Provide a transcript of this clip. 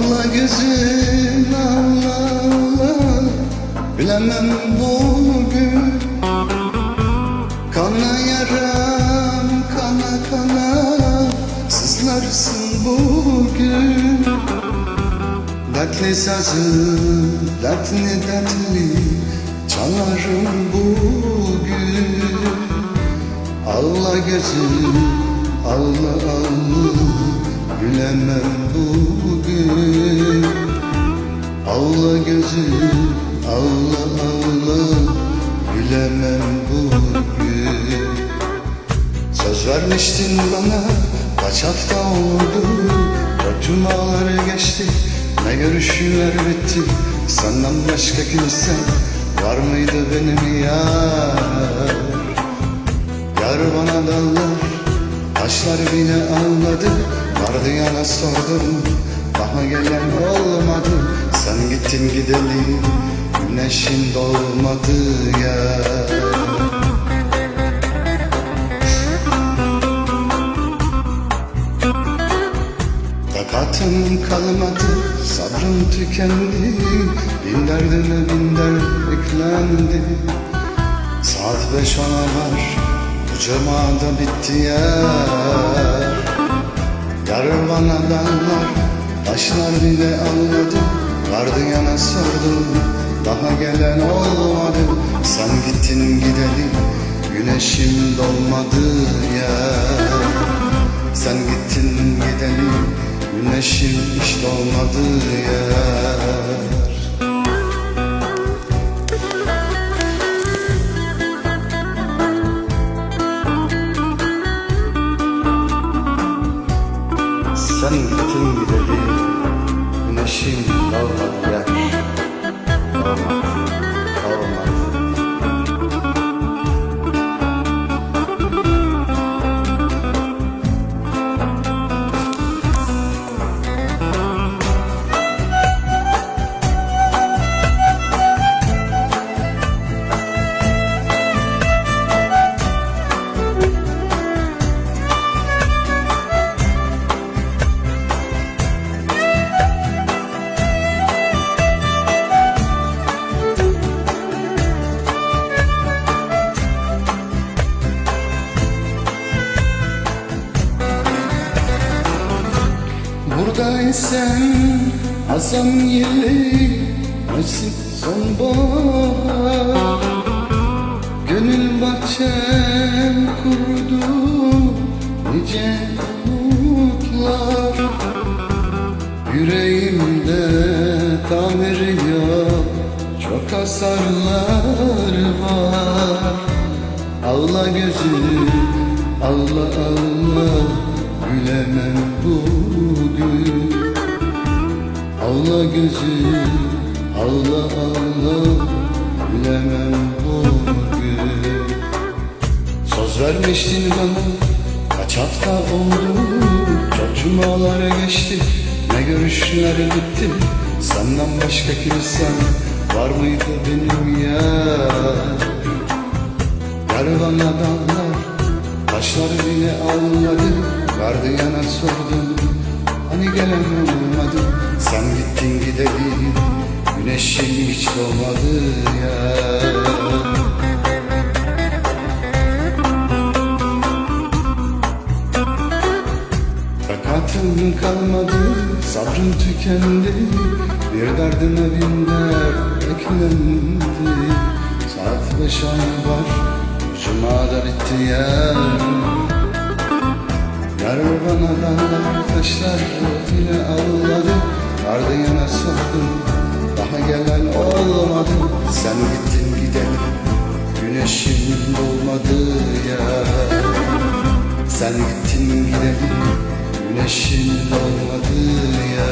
Ağla gözüm ağla Bilemem bugün Kana yaram kana kana. Sızlarsın bugün Dertli sazım dertli dertli. Çalarım bugün Ağla gözüm ağla ağla Gülemem bugün. Allah gözüm Allah Allah Gülemem bugün. Söz vermiştin bana Kaç hafta oldu? Dört ağları geçti Ne görüşüler bitti? Senden başka kimse Var mıydı benim yar? Yar bana dallar Taşlar bile ağladı Vardiyana sordum Daha gelen olmadı. Sen gittin gidelim Güneşin doğmadı ya. Takatım kalmadı, sabrım tükendi. Bin derdime bin dert eklendi. Saat beş ona var, bu cemada bitti ya Yar bana dallar, taşlar bile anladı Vardı yana sordum, daha gelen olmadı. Sen gittin gidelim, güneşim dolmadı ya. Sen gittin gidelim Güneşim hiç doğmadı yer Sen Buradaysan Hasan yeli Nasip sonbahar. Gönül bahçem kurdu Nice umutlar. Yüreğimde tamir yok Çok hasarlar var. Allah gözüm Allah Allah Gülemem bugün Allah gözüm Allah Allah Gülemem bugün Söz vermiştin bana Kaç hafta oldu? Çok cumalar geçti Ne görüşler bitti? Senden başka kimsen Var mıydı benim ya Yar bana dallar Taşlar bile ağladı. Gardiyana sordum Hani gelen olmadı? Sen gittin gidelim Güneşin hiç doğmadı ya. Takatım kalmadı, sabrım tükendi. Bir derdime bin dert eklendi. Saat beş ay var, cumada bitti ya Yar bana dağlar taşlar yine ağladı Vardı yana sordum, daha gelen olmadı. Sen gittin gidelim, güneşim dolmadı ya. Sen gittin gidelim Güneşin olmadı ya